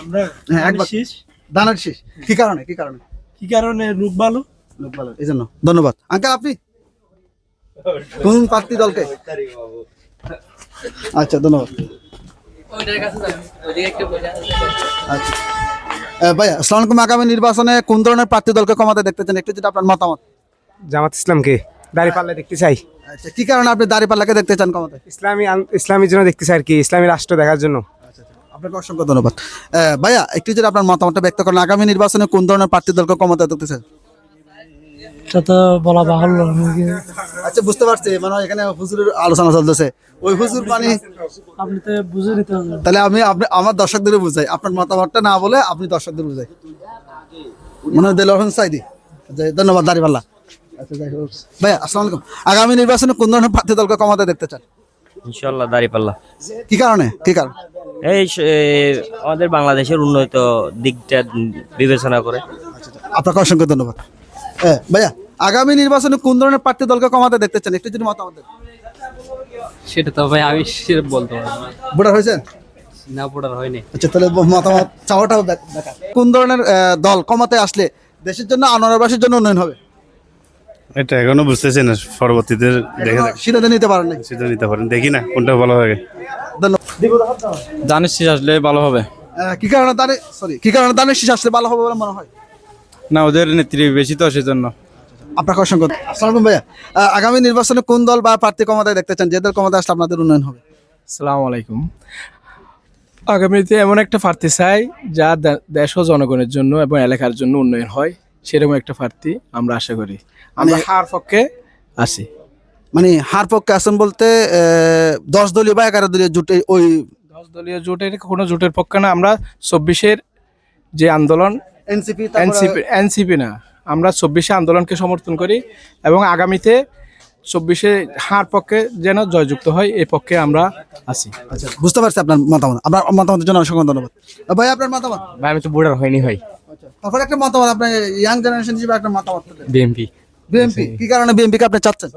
আমরা হ্যাঁ, একবার- শীষ। দানার শেষ। কি কারণে কি কারণে? কি কারণে রূপ ভালো লোক ভালো এই জন্য। ধন্যবাদ। আঙ্কেল আপনি? কোন প্রার্থী দলকে? আচ্ছা ধন্যবাদ। আচ্ছা। ভাইয়া আসসালামু আলাইকুম। আগামী নির্বাচনে কোন ধরনের প্রার্থী দলকে কমাতে দেখতে চান? একটু যেটা আপনার মতামত। জামাত ইসলামকে দাঁড়িয়ে পাল্লা দেখতে চাই। আচ্ছা কি কারণে আপনি দাঁড়িপাল্লাকে দেখতে চান কমাতে ইসলামী আন- ইসলামীর জন্য দেখতে চাই আর কি। ইসলামী রাষ্ট্র দেখার জন্য। আপনাকে অসংখ্য ধন্যবাদ। ভাইয়া একটু যেটা আপনার মতামতটা ব্যক্ত করেন আগামী নির্বাচনে কোন ধরনের প্রার্থী দলকে কমাতে দেখতে চান এটা তো বলা বাহুল্য আচ্ছা বুঝতে পারছি মানে এখানে হুজুরের আলোচনা চলতেছে। ওই হুজুর মানে আপনি তো বুঝে নিতে হবে। তাহলে আমি আপনি আমার দর্শকদের বুঝাই। আপনার মতামতটা না বলে আপনি দর্শকদের বুঝাই। মনে হয় দেলোয়ার সাইদি। আচ্ছা, ধন্যবাদ দাঁড়িপাল্লা আচ্ছা যাই হোক। ভাইয়া আসসালামু আলাইকুম। আগামী নির্বাচনে কোন ধরনের প্রার্থী দলকে কমাতে দেখতে চান? ইনশাল্লাহ দাঁড়িপাল্লা কি কারণে? কি কারণ? এই আমাদের বাংলাদেশের উন্নত দিকটা বিবেচনা করে। আপনাকে অসংখ্য ধন্যবাদ। হ্যাঁ ভাইয়া আগামী নির্বাচনে কোন ধরনের প্রার্থী দলকে কমাতে দেখতে চান? একটু যদি মতামত দেন। সেটা তো ভাই আমি সেটা বলতে পারব। ভোটার হয়েছেন? না হয়নি। আচ্ছা তাহলে মতামত চাওয়াটাও কোন ধরনের দল কমাতে আসলে দেশের জন্য আনারবাসীর জন্য উন্নয়ন হবে? এটা এখনও বুঝতেছি না পরবর্তীতে দেখে সিদ্ধান্ত নিতে পারেন সিদ্ধান্ত নিতে পারেন দেখি না কোনটা ভালো লাগে। ধন্যবাদ। জানিস আসলে ভালো হবে। কি কারণে দানে সরি কি কারণে দানের শীষ আসলে ভালো হবে বলে মনে হয়? না ওদের নেত্রী বেশি তো সেজন্য। আপনাকে অসংখ্য আসসালামু ভাইয়া। আগামী নির্বাচনে কোন দল বা প্রার্থী ক্ষমতায় দেখতে চান? যে দল ক্ষমতায় আসলে আপনাদের উন্নয়ন হবে? আসসালামু আলাইকুম। আগামীতে এমন একটা প্রার্থী চাই যা দেশ ও জনগণের জন্য এবং এলাকার জন্য উন্নয়ন হয় সেরকম একটা প্রার্থী আমরা আশা করি। আমরা হার পক্ষে আছি। মানে হার পক্ষে আছেন বলতে দশ দলীয় বা এগারো দলীয় জুটে ওই দশ দলীয় জোটের কোনো জোটের পক্ষে না আমরা চব্বিশের যে আন্দোলন এনসিপি এনসিপি এনসিপি না আমরা চব্বিশে আন্দোলনকে সমর্থন করি এবং আগামীতে চব্বিশে হার পক্ষে যেন জয়যুক্ত হয় এই পক্ষে আমরা আছি। আচ্ছা বুঝতে পারছি আপনার মতামত। আপনার মতামতের জন্য অসংখ্য ধন্যবাদ। ভাই আপনার মতামত? ভাই আমি তো বুড়ার হয়নি ভাই। তারপর একটা মতামত আপনার ইয়াং জেনারেশন হিসেবে একটা মতামত। বিএমপি। বিএনপি? কি কারণে বিএনপি কে আপনি চাচ্ছেন?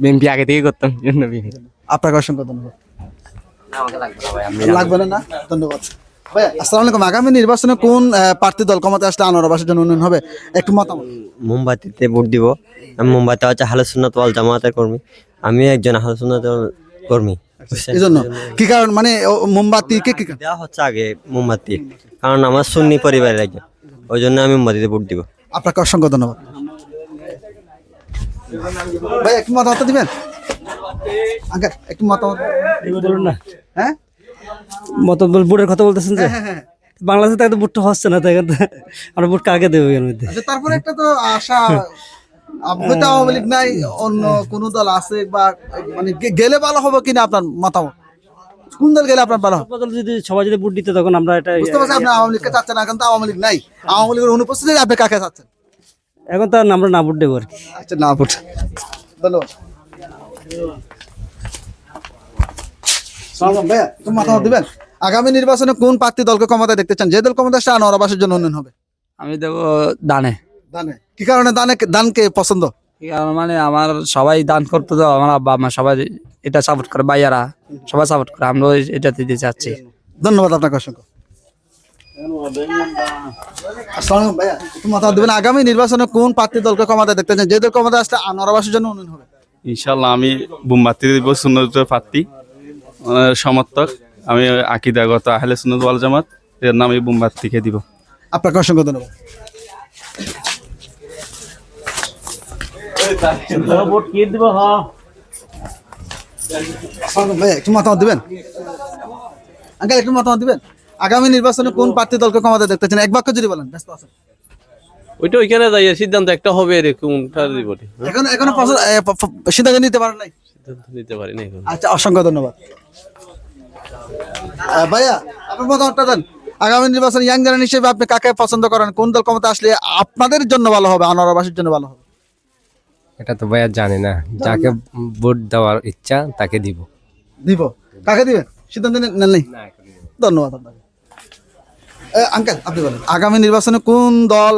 বিএমপি আগে থেকে করতাম জন্য বিএমপি আপনাকে অসংখ্য ধন্যবাদ। লাগবে না না? ধন্যবাদ। ভাই আসসালামু আলাইকুম। আগামী নির্বাচনে কোন প্রার্থী দল আসলে আনারবাসের জন্য উন্নয়ন হবে? একটু মতামত। মোমবাতিতে ভোট দিব। আমি মোমবাতি হচ্ছে হালুসুন্নত ওয়াল জামাতের কর্মী। আমি একজন হালুসুন্নত কর্মী। জন্য কি কারণ? মানে মোমবাতি কে কি দেওয়া হচ্ছে আগে মোমবাতি কারণ আমার সুন্নি পরিবারের একজন। ওই জন্য আমি মোমবাতিতে ভোট দিব। আপনাকে অসংখ্য ধন্যবাদ। ভাই একটু মতামত দিবেন? আঙ্কেল একটু মতামত বলুন না। হ্যাঁ? বুটের কথা বলতেছেন যে বাংলাদেশে তো বুটটা হচ্ছে না তাই আমরা বুট কাকে দেবো এর মধ্যে? আচ্ছা তারপরে একটা তো আশা আপ- হয়তো আওয়ামী লীগ নাই অন্য কোন দল আছে বা মানে গেলে ভালো হবে কিনা আপনার মতামত? কোন দল গেলে আপনার ভালো হবে? যদি সবাই যদি বুট দিতে তখন আমরা এটা বুঝতে পারছি আপনি আওয়ামী লীগকে চাচ্ছেন আওয়ামী লীগ নাই। আওয়ামী লীগের অনুপস্থিতি আপনি কাকে চাচ্ছেন? এখন তো আমরা না বুট দেবো আর কি। আচ্ছা না বুট ধন্যবাদ। ভাইয়া তুমি মতামত দিবেন? আগামী নির্বাচনে কোন প্রার্থী দলকে ক্ষমতায় দেখতে চান? যে দল ক্ষমতা আসলে আনোয়ারাবাসের জন্য উন্নয়ন হবে। আমি দেবো দানে। দানে। কি কারণে দানে দানকে পছন্দ? কারণ? মানে আমার সবাই দান করতে তো আমার আব্বা আমার সবাই এটা সাপোর্ট করে ভাইয়ারা সবাই সাপোর্ট করে আমরা এটা দিতে চাচ্ছি। ধন্যবাদ আপনাকে অসংখ্য। আসসালামু ভাইয়া একটু মতামত দিবেন। আগামী নির্বাচনে কোন প্রার্থী দলকে ক্ষমতায় দেখতে চান? যে দল ক্ষমতা আসলে জন্য উন্নয়ন হবে। ইনশাল্লাহ আমি বোমবাতি দিব সুন্নত প্রার্থী সমর্থক। আমি আকিদাগত আহলে সুন্নত ওয়াল জামাত এর নাম বোমবাতিকে দিব। আপনাকে অসংখ্য ধন্যবাদ। ভাইয়া একটু মতামত দিবেন? আঙ্কেল একটু মতামত দিবেন? আগামী নির্বাচনে কোন প্রার্থী দলকে ক্ষমতা দেখতে চান? এক বাক্য যদি বলেন ব্যস্ত আছেন। ওইটা ওইখানে যাই সিদ্ধান্ত একটা হবে এরকম দিব এখন এখনও সিদ্ধান্ত নিতে পারেন নাই? সিদ্ধান্ত নিতে পারি না এখন। আচ্ছা অসংখ্য ধন্যবাদ। ভাইয়া আপনার মতামতটা দেন। আগামী নির্বাচন ইয়াং জেনারেশন হিসেবে আপনি কাকে পছন্দ করেন? কোন দল ক্ষমতা আসলে আপনাদের জন্য ভালো হবে আনোয়ারাবাসীর জন্য ভালো হবে? এটা তো ভাইয়া জানি না। যাকে ভোট দেওয়ার ইচ্ছা তাকে দিব। দিব। কাকে দিবেন? সিদ্ধান্ত নে- নেন নাই? ধন্যবাদ আপনাকে। আঙ্কেল আপনি বলেন। আগামী নির্বাচনে কোন দল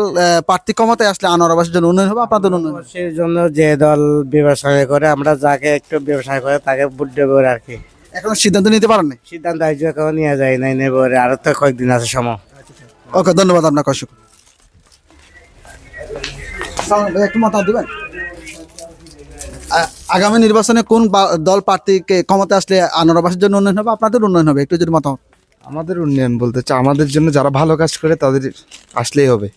প্রার্থী ক্ষমতায় আসলে আনোয়ারাবাসীর জন্য উন্নয়ন হবে আপনাদের উন্নয়ন হবে? সেই জন্য যে দল ব্যবসায় করে আমরা যাকে একটু ব্যবসায় করে তাকে ভোট দেবো আর কি। এখনও সিদ্ধান্ত নিতে পারেন সিদ্ধান্ত আজ এখন নিয়ে যায় নাই নেব আর তো কয়েকদিন আছে সময়। ওকে ধন্যবাদ আপনাকে অসংখ্য। একটু মতামত দিবেন? আগামী নির্বাচনে কোন দল প্রার্থীকে ক্ষমতা আসলে আনোয়ারবাসীর জন্য উন্নয়ন হবে আপনাদের উন্নয়ন হবে একটু যদি মতামত। আমাদের উন্নয়ন বলতে চা আমাদের জন্য যারা ভালো কাজ করে তাদের আসলেই হবে।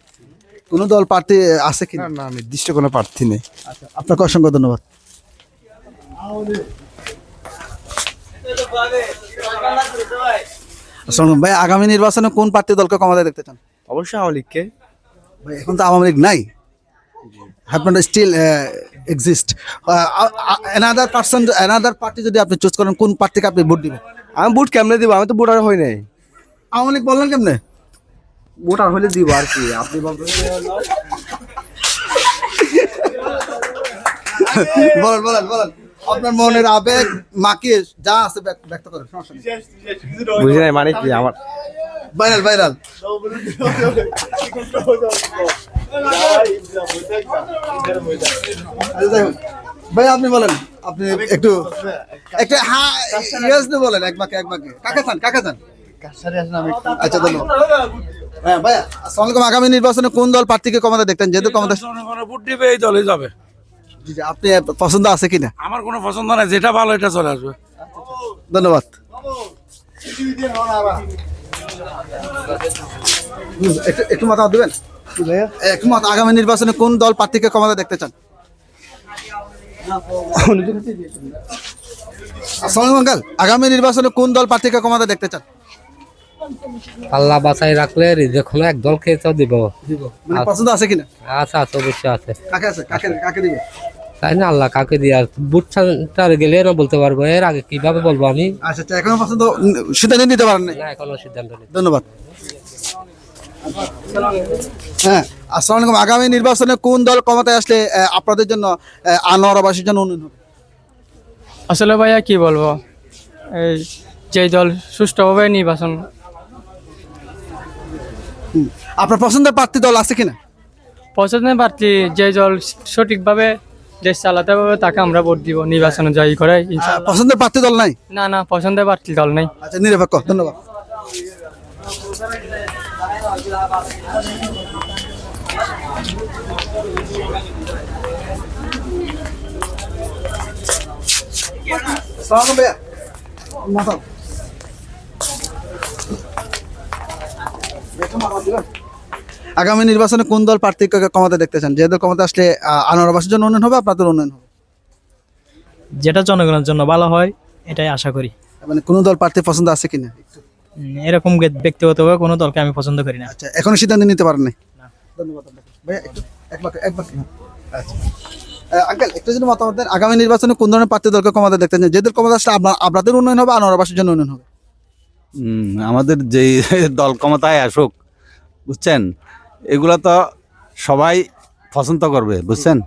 কোনো দল প্রার্থী আছে কি? না না নির্দিষ্ট কোনো প্রার্থী নেই। আচ্ছা আপনাকে অসংখ্য ধন্যবাদ। ভাই আগামী নির্বাচনে কোন প্রার্থী দলকে ক্ষমতায় দেখতে চান? অবশ্যই আওয়ামী লীগকে। ভাই এখন তো আওয়ামী লীগ নাই। আপনার still exist another person another party যদি আপনি চুজ করেন কোন পার্টিকে আপনি ভোট দিবেন? আমি বুট কেমনে দিব? আমি তো বুট আর হই নাই। আওয়ামী লীগ বললেন কেমনে? বুট আর হলে দিব আর কি আপনি বলেন বলেন বলেন। আপনার মনের আবেগ মাকে যা আছে ব্যক্ত ব্যক্ত করেন সমস্যা নেই। বুঝি নাই মানে কি আমার ভাইরাল ভাইরাল। ভাই আপনি বলেন আপনি একটু একটা হ্যাঁ বলেন এক বাকে এক বাকে কাকে চান কাকে চান? আচ্ছা ধন্যবাদ। হ্যাঁ ভাইয়া আসসালামু আলাইকুম আগামী নির্বাচনে কোন দল প্রার্থীকে ক্ষমতা দেখতেন? যেহেতু ক্ষমতা ভোট দিবে এই দলে যাবে। আপনি পছন্দ আছে কিনা আমার কোনো পছন্দ নাই যেটা ভালো এটা চলে আসবে। ধন্যবাদ। একটু একটু মতামত দেবেন? আগামী নির্বাচনে কোন দল প্রার্থীকে ক্ষমতা দেখতে চান? আসসালামু আঙ্কাল। আগামী নির্বাচনে কোন দল প্রার্থীকে ক্ষমতা দেখতে চান? আল্লাহ বাঁচাই রাখলে রিজেকশন এক দলকে তো দিব। মানে পছন্দ আছে কিনা? আছে আছে অবশ্যই আছে। কাকে আছে? কাকে কাকে দিবে? তাই না আল্লাহ কাকে দিয়ে আর বুট সেন্টারে গেলে না বলতে পারব এর আগে কীভাবে বলব আমি? আচ্ছা আচ্ছা এখনও পছন্দ সিদ্ধান্ত নিতে পারেন না এখনও সিদ্ধান্ত নেই ধন্যবাদ। হ্যাঁ আসসালামু আলাইকুম। আগামী নির্বাচনে কোন দল ক্ষমতায় আসলে আপনাদের জন্য আনোয়ারাবাসীর জন্য উন্নয়ন হবে? আসলে ভাইয়া কি বলব? এই যেই দল সুষ্ঠুভাবে নির্বাচন। আপনার পছন্দের প্রার্থী দল আছে কিনা? পছন্দের প্রার্থী যে দল সঠিকভাবে দেশ চালাতে পারবে তাকে আমরা ভোট দিব নির্বাচনে জয়ী করে পছন্দের প্রার্থী দল নাই? না না পছন্দের প্রার্থী দল নেই। আচ্ছা নিরপেক্ষ ধন্যবাদ। সালাম ভাইয়া মাথা আগামী নির্বাচনে কোন দল প্রার্থীকে ক্ষমতা দেখতে চান? যে দল ক্ষমতা আসলে আনোয়ারবাসীর জন্য উন্নয়ন হবে আপনাদের উন্নয়ন হবে? যেটা জনগণের জন্য ভালো হয় এটাই আশা করি। মানে কোন দল প্রার্থী পছন্দ আছে কিনা? এরকম ব্যক্তিগতভাবে কোনো দলকে আমি পছন্দ করি না। আচ্ছা এখনও সিদ্ধান্ত নিতে পারেন ধন্যবাদ ভাইয়া বাক্য আচ্ছা। আঙ্কেল একটু যদি মতামত দেন আগামী নির্বাচনে কোন ধরনের প্রার্থী দলকে ক্ষমতা দেখতে চান? যেদের ক্ষমতা আসলে আপনার আপনাদের উন্নয়ন হবে আনোয়ারবাসীর জন্য উন্নয়ন হবে? আমাদের যেই দল ক্ষমতায় আসুক বুঝছেন? এগুলো তো সবাই পছন্দ করবে বুঝছেন?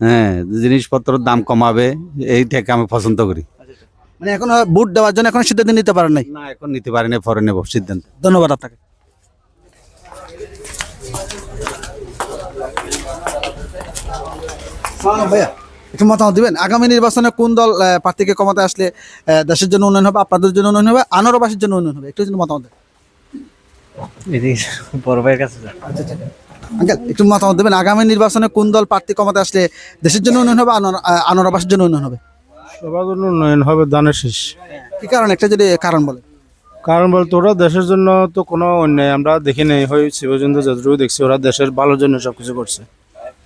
হ্যাঁ জিনিসপত্রের দাম কমাবে এইটাকে আমি পছন্দ করি। মানে এখন ভোট দেওয়ার জন্য এখন সিদ্ধান্ত নিতে পারেন নাই? না এখন নিতে পারি না পরে নেব সিদ্ধান্ত। ধন্যবাদ আপনাকে। ভাইয়া একটু মতামত দিবেন? আগামী নির্বাচনে কোন দল প্রার্থীকে ক্ষমতা আসলে দেশের জন্য উন্নয়ন হবে আপনাদের জন্য উন্নয়ন হবে আনোয়ারবাসীর জন্য উন্নয়ন হবে? একটু যদি মতামত বড় ভাইয়ের কাছে আঙ্কেল একটু মতামত দেবেন? আগামী নির্বাচনে কোন দল প্রার্থী ক্ষমতা আসলে দেশের জন্য উন্নয়ন হবে আহ, জন্য উন্নয়ন হবে? সবার জন্য উন্নয়ন হবে দানের শেষ। কি কারণ? একটা যদি কারণ বলে। কারণ বলতে ওরা দেশের জন্য তো কোনো অন্যায় আমরা দেখি নাই। হয়েছে পর্যন্ত যতটুকু দেখছি ওরা দেশের ভালোর জন্য সবকিছু করছে।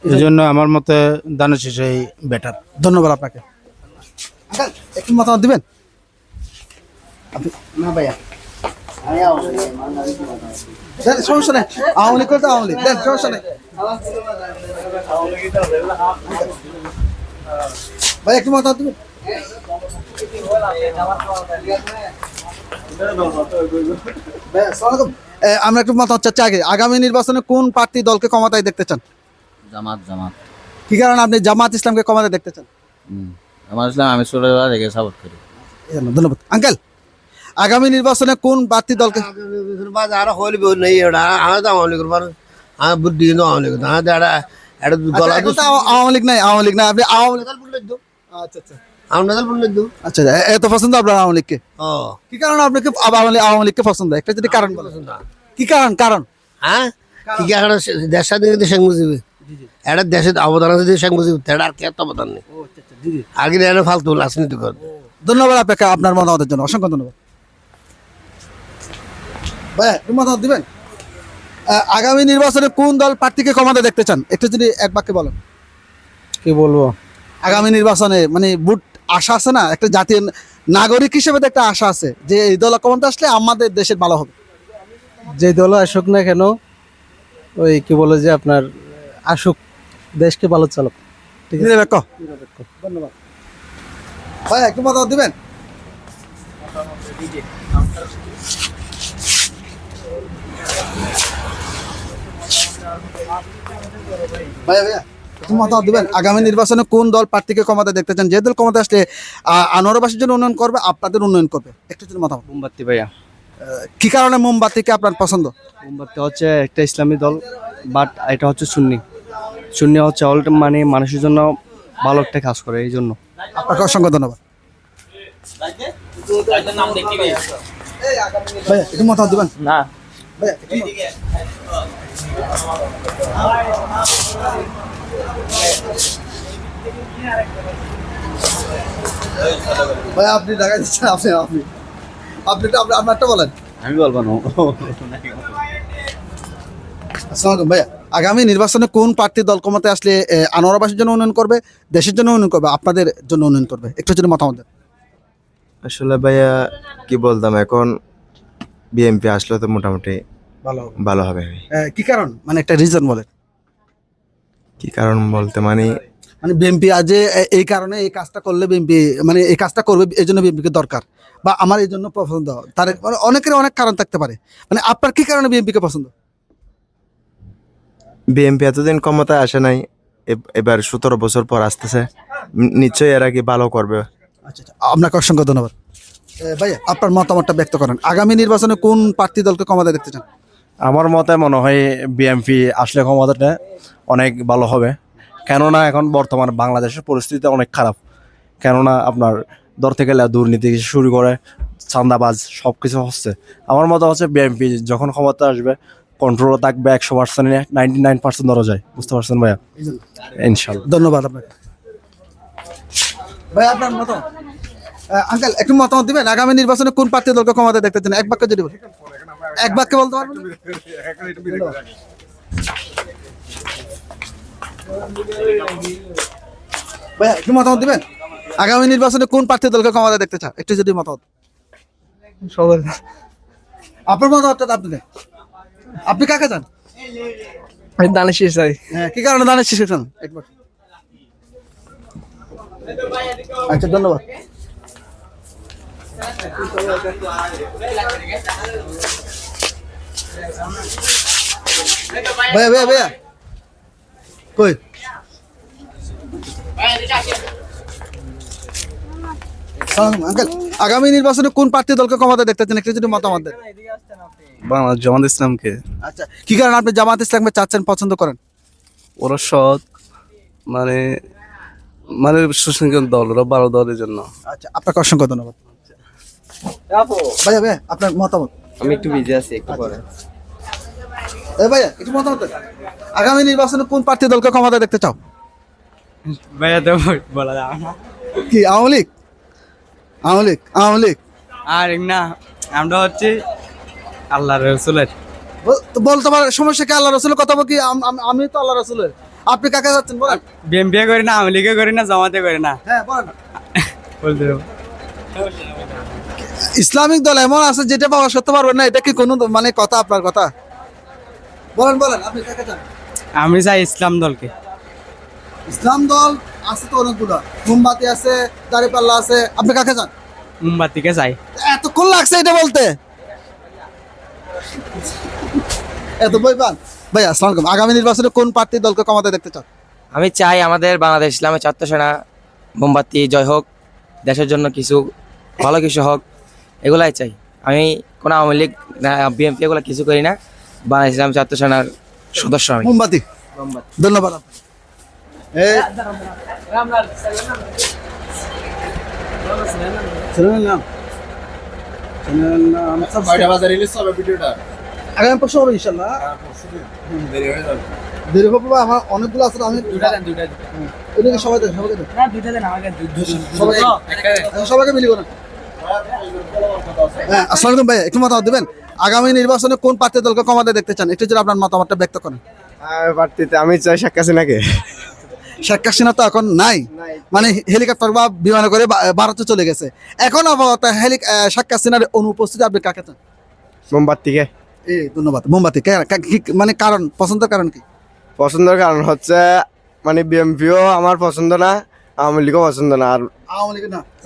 এই জন্য আমার মতে দানের শেষে বেটার ধন্যবাদ আপনাকে। আঙ্কেল একটু মতামত দিবেন? আপনি- না ভাইয়া। সমস্যা নেই। আওয়ামী লীগ করতে আওয়ামী লীগ। সমস্যা নেই। ভাই একটু মতামত দিবেন? আমরা একটু মতামত চাচ্ছি আগে আগামী নির্বাচনে কোন প্রার্থী দলকে ক্ষমতায় দেখতে চান? জামাত জামাত। কি কারণে আপনি জামাত ইসলামকে ক্ষমতায় দেখতে চান? আমার ইসলাম আমি ছোটবেলা থেকে সাপোর্ট করি। ধন্যবাদ। আঙ্কেল আগামী নির্বাচনে কোন প্রার্থী দলকে আর হইলে নেই এটা আমি তো আওয়ামী লীগের আমি বুদ্ধি কিন্তু আওয়ামী লীগ না এটা এটা আচ্ছা, তো আওয়া- আওয়ামী লীগ নাই আওয়ামী লীগ নাই। আপনি আওয়ামী লীগ আচ্ছা আচ্ছা। আচ্ছা এত পছন্দ আপনার আওয়ামী লীগকে। কি কারণে আপনাকে আওয়ামী লীগকে পছন্দ? একটা যদি কারণ বলেন। কি কারণ? কারণ? হ্যাঁ? কি কি এখন দেশ স্বাধীন শেখ মুজিব? এটা দেশের অবদান আছে যে শেখ মুজিব। এটা আর কি অবদান নেই। আগে এনে ফালতু রাজনীতি কর ধন্যবাদ আপনাকে আপনার মতামতের জন্য। অসংখ্য ধন্যবাদ। ভাই মতামত দিবেন? আগামী নির্বাচনে কোন দল প্রার্থীকে ক্ষমতা দেখতে চান? একটু যদি এক বাক্যে বলেন। কি বলব? আগামী নির্বাচনে মানে বুট আশা আছে না? একটা জাতীয় নাগরিক হিসেবে একটা আশা আছে যে এই দল ক্ষমতা আসলে আমাদের দেশের ভালো হবে। যে দল আসুক না কেন ওই কি বলে যে আপনার আসুক দেশকে ভালো চালক। নিরপেক্ষ। ধন্যবাদ। ভাই একটু মতামত দিবেন? ভাইয়া ভাইয়া। মতামত দিবেন? আগামী নির্বাচনে কোন দল প্রার্থীকে ক্ষমতা দেখতে চান? যে দল ক্ষমতা আসলে আনোয়ারবাসীর জন্য উন্নয়ন করবে আপনাদের উন্নয়ন করবে? একটু জন্য মতামত। মোমবাতি ভাইয়া। কি কারণে মোমবাতিকে আপনার পছন্দ? মোমবাতি হচ্ছে একটা ইসলামী দল বাট এটা হচ্ছে সুন্নি। সুন্নি হচ্ছে অল মানে মানুষের জন্য ভালো একটা কাজ করে এই জন্য। আপনাকে অসংখ্য ধন্যবাদ। ভাইয়া একটু মতামত দিবেন? না। ভাইয়া ভাই আপনি দেখা দিচ্ছেন আপনি আপনি। আপনি আপনি আপনারটা বলেন। আমি বলব না। আসসালামু ভাইয়া আগামী নির্বাচনে কোন প্রার্থী দল ক্ষমতায় আসলে আনোয়ারাবাসীর জন্য উন্নয়ন করবে দেশের জন্য উন্নয়ন করবে আপনাদের জন্য উন্নয়ন করবে? একটু যদি মতামত দেন। আসলে ভাইয়া কি বলতাম এখন বিএমপি আসলে তো মোটামুটি ভালো ভালো হবে। কি কারণ? মানে একটা রিজন বলেন। কি কারণ বলতে? মানে মানে বিএনপি আজ এই কারণে এই কাজটা করলে বিএনপি মানে এই কাজটা করবে এই জন্য বিএনপিকে দরকার বা আমার এই জন্য পছন্দ। তার মানে অনেকের অনেক কারণ থাকতে পারে। মানে আপনার কি কারণে বিএনপিকে পছন্দ? বিএমপি এতদিন ক্ষমতায় আসে নাই এব- এবার সতেরো বছর পর আসতেছে। নিশ্চয়ই এরা কি ভালো করবে? আচ্ছা আচ্ছা। আপনাকে অসংখ্য ধন্যবাদ। ভাইয়া আপনার মতামতটা ব্যক্ত করেন। আগামী নির্বাচনে কোন প্রার্থী দলকে ক্ষমতা দেখতে চান? আমার মতে মনে হয় বিএমপি আসলে ক্ষমতাটা অনেক ভালো হবে। কেননা এখন বর্তমান বাংলাদেশের পরিস্থিতি অনেক খারাপ। কেননা আপনার দর থেকে লে- দুর্নীতি শুরু করে চান্দাবাজ সব কিছু হচ্ছে। আমার মতে হচ্ছে বিএমপি যখন ক্ষমতা আসবে কন্ট্রোল থাকবে একশো পার্সেন্ট নাইনটি নাইন পার্সেন্ট ধরা যায়। বুঝতে পারছেন ভাইয়া? ইনশাল্লাহ। ধন্যবাদ আপনাকে। ভাই আপনার মতামত? আঙ্কেল একটু মতামত দিবেন? আগামী নির্বাচনে কোন প্রার্থী দলকে ক্ষমতা দেখতে চান? এক বাক্য যদি বলেন। এক বাক্যে বলতে পারবেন ভাইয়া একটু মতামত দিবেন? আগামী নির্বাচনে কোন প্রার্থী দলকে ক্ষমতা দেখতে চান? একটু যদি মতামত। আপনার মতামতটা আপনি আপনি কাকে চান? দানের শেষ চাই। হ্যাঁ কি কারণে দানের শিশু চান একবার আচ্ছা ধন্যবাদ। ভাইয়া কই? আঙ্কেল আগামী নির্বাচনে কোন প্রার্থী দলকে ক্ষমতা দেখতে চান? একটু যদি মতামত দেন। বাংলাদেশ জামাত ইসলামকে। আচ্ছা কি কারণে আপনি জামাত ইসলামকে চাচ্ছেন পছন্দ করেন? ওরা সৎ মানে মানে সুশৃঙ্খল দল ওরা ভালো দলের জন্য আচ্ছা আপনাকে অসংখ্য ধন্যবাদ। ভাইয়া ভাইয়া আপনার মতামত? আমি একটু বিজি আছি একটু পরে। এ ভাইয়া একটু মতামত আগামী নির্বাচনে কোন প্রার্থী দলকে ক্ষমতা দেখতে চাও? ভাইয়া তো বলা যাবে না। কি আওয়ামী লীগ? আওয়ামী লীগ আওয়ামী লীগ। আর না আমরা হচ্ছে আল্লাহ রসুলের। বল- তো বলতে পারে সমস্যা কি আল্লাহ রসুলের কথা বলি আম- তো আল্লাহ রসুলের। আপনি কাকে যাচ্ছেন বলেন। বিএমপি করি না আওয়ামী লীগে করি না জামাতে করি না। হ্যাঁ বলেন। বলতে ইসলামিক দল এমন আছে যেটা পাওয়া সত্যি পারবেন না এটা কি কোনো মানে কথা আপনার কথা? বলেন বলেন আপনি কাকে চান? আমি চাই ইসলাম দলকে। ইসলাম দল আছে তো অনেকগুলো। মোমবাতি আছে দাঁড়িপাল্লা আছে আপনি কাকে চান? মোমবাতিকে চাই। এতক্ষণ লাগছে এটা বলতে। এত বই পান? ভাই আসসালাম আলাইকুম। আগামী নির্বাচনে কোন প্রার্থী দলকে ক্ষমতা দেখতে চান? আমি চাই আমাদের বাংলাদেশ ইসলামের ছাত্র সেনা মোমবাতি জয় হোক। দেশের জন্য কিছু ভালো কিছু হোক এগুলাই চাই। আমি কোনো আওয়ামী লীগ বিএনপি এগুলো কিছু করি না বাংলাদেশ ইসলাম ছাত্র সেনার সদস্য আমি। মোমবাতি। ধন্যবাদ আগামী পরশু হবে ইনশাল্লাহ। দেরি হবে বা আমার অনেকগুলো আছে আমি এদিকে সবাই দেন সবাইকে দেন। সবাই আচ্ছা, সবাইকে মিলিব না হ্যাঁ আসসালামু আলাইকুম ভাই একটু মতামত দেবেন? আগামী নির্বাচনে কোন প্রার্থী দলকে ক্ষমতা দেখতে চান? একটু যদি আপনার মতামতটা ব্যক্ত করেন। প্রার্থীতে আমি চাই শেখ হাসিনাকে। শেখ হাসিনা তো এখন নাই। মানে হেলিকপ্টার বা বিমানে করে ভারতে চলে গেছে। এখন আপাতত হেলি শেখ হাসিনার অনুপস্থিতি আপনি কাকে চান? মোমবাতিকে। এই ধন্যবাদ। মোমবাতি। কে- মানে কারণ পছন্দের কারণ কি? পছন্দের কারণ হচ্ছে মানে বিএমপিও আমার পছন্দ না আওয়ামী লীগও পছন্দ না আর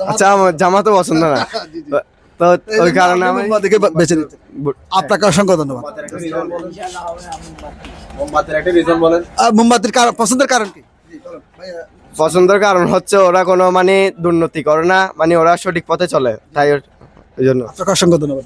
আচ্ছা আমার জামাতও পছন্দ না। তো- ওই কারণে আমি মোমবাতিকে বেছে নিতে। আপনাকে অসংখ্য ধন্যবাদ। মোমবাতির কারণ পছন্দের কারণ কি? পছন্দের কারণ হচ্ছে ওরা কোনো মানে দুর্নীতি করে না মানে ওরা সঠিক পথে চলে তাই ওই জন্য। আপনাকে অসংখ্য ধন্যবাদ।